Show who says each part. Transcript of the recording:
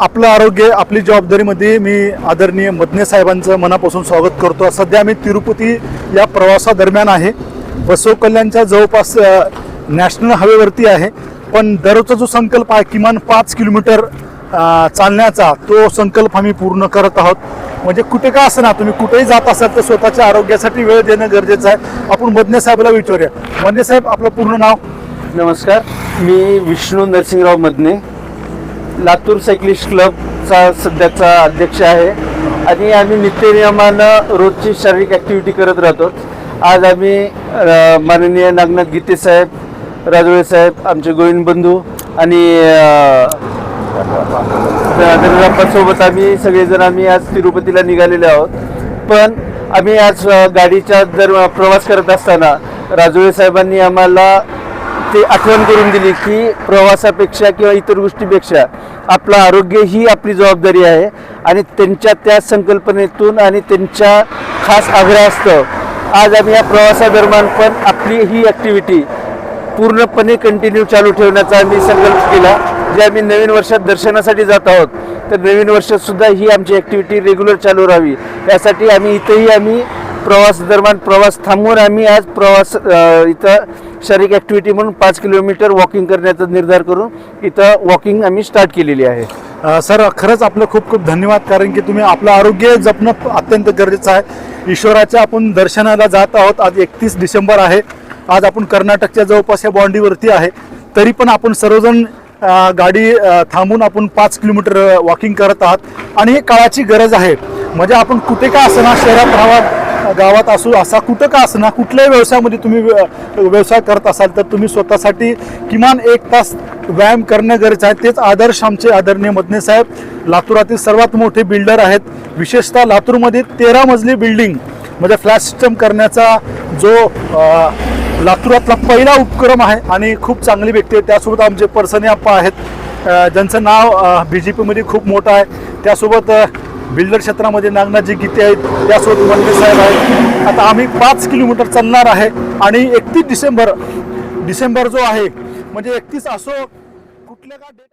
Speaker 1: आपलं आरोग्य आपली जबाबदारीमध्ये मी आदरणीय मदने साहेबांचं मनापासून स्वागत करतो. सध्या मी तिरुपती या प्रवासादरम्यान आहे. बसव कल्याणच्या जवळपास नॅशनल हायवेवरती आहे. पण दररोजचा जो संकल्प आहे किमान पाच किलोमीटर चालण्याचा तो संकल्प आम्ही पूर्ण करत आहोत. म्हणजे कुठे का असं ना तुम्ही कुठेही जात असाल तर स्वतःच्या आरोग्यासाठी वेळ देणं गरजेचं आहे. आपण मदने साहेबला विचारूया. मदने साहेब आपलं पूर्ण नाव?
Speaker 2: नमस्कार. मी विष्णू नरसिंगराव मदने. लातूर सायक्लिस्ट क्लबचा सध्याचा अध्यक्ष आहे. आणि आम्ही नित्यनियमानं रोजची शारीरिक ॲक्टिव्हिटी करत राहतो. आज आम्ही माननीय नागनाथ गीते साहेब राजोळे साहेब आमचे गोविंद बंधू आणि सोबत आम्ही सगळेजण आम्ही आज तिरुपतीला निघालेले आहोत. पण आम्ही आज गाडीच्या जर प्रवास करत असताना राजोळे साहेबांनी आम्हाला ते आठवण करून दिली की प्रवासापेक्षा किंवा इतर गोष्टीपेक्षा आपलं आरोग्य ही आपली जबाबदारी आहे आणि त्यांच्या त्या संकल्पनेतून आणि त्यांच्या खास आग्रहास्तव आज आम्ही या प्रवासादरम्यान पण आपली ही ॲक्टिव्हिटी पूर्णपणे कंटिन्यू चालू ठेवण्याचा आम्ही संकल्प केला. जे आम्ही नवीन वर्षात दर्शनासाठी जात आहोत तर नवीन वर्षात सुद्धा ही आमची ॲक्टिव्हिटी रेग्युलर चालू राहावी. यासाठी आम्ही इथंही आम्ही प्रवास दरम्यान प्रवास थांबवून आम्ही आज प्रवास इथं शारीरिक ॲक्टिव्हिटी म्हणून पाच किलोमीटर वॉकिंग करण्याचा निर्धार करून इथं वॉकिंग आम्ही स्टार्ट केलेली आहे.
Speaker 1: सर खरंच आपलं खूप खूप धन्यवाद कारण की तुम्ही आपलं आरोग्य जपणं अत्यंत गरजेचं आहे. ईश्वराच्या आपण दर्शनाला जात आहोत आज एकतीस डिसेंबर आहे. आज आपण कर्नाटकच्या जवळपास या बाँडीवरती आहे. तरी पण आपण सर्वजण गाडी थांबून आपण पाच किलोमीटर वॉकिंग करत आहात. आणि हे काळाची गरज आहे. म्हणजे आपण कुठे का असना शहरात राहावा गावात असू असा कुठं का असणार कुठल्याही व्यवसायामध्ये तुम्ही व्य- व्यवसाय करत असाल तर तुम्ही स्वतःसाठी किमान एक तास व्यायाम करणं गरजेचं आहे. तेच आदर्श आमचे आदरणीय मदने साहेब. लातूरातील सर्वात मोठे बिल्डर आहेत. विशेषतः लातूरमध्ये तेरा मजली बिल्डिंग म्हणजे फ्लॅट सिस्टम करण्याचा जो लातूरातला पहिला उपक्रम आहे आणि खूप चांगली व्यक्ती आहे. त्यासोबत आमचे परसने आप्पा आहेत. ज्यांचं नाव बी जे पीमध्ये खूप मोठं आहे. त्यासोबत बिल्डर क्षेत्रामध्ये नागनाथजी गीते आहेत त्यासोबत मंदिर साहेब आहेत. आता आम्ही पाच किलोमीटर चालणार आहे आणि एकतीस डिसेंबर डिसेंबर जो आहे म्हणजे एकतीस असो कुठल्या का डेट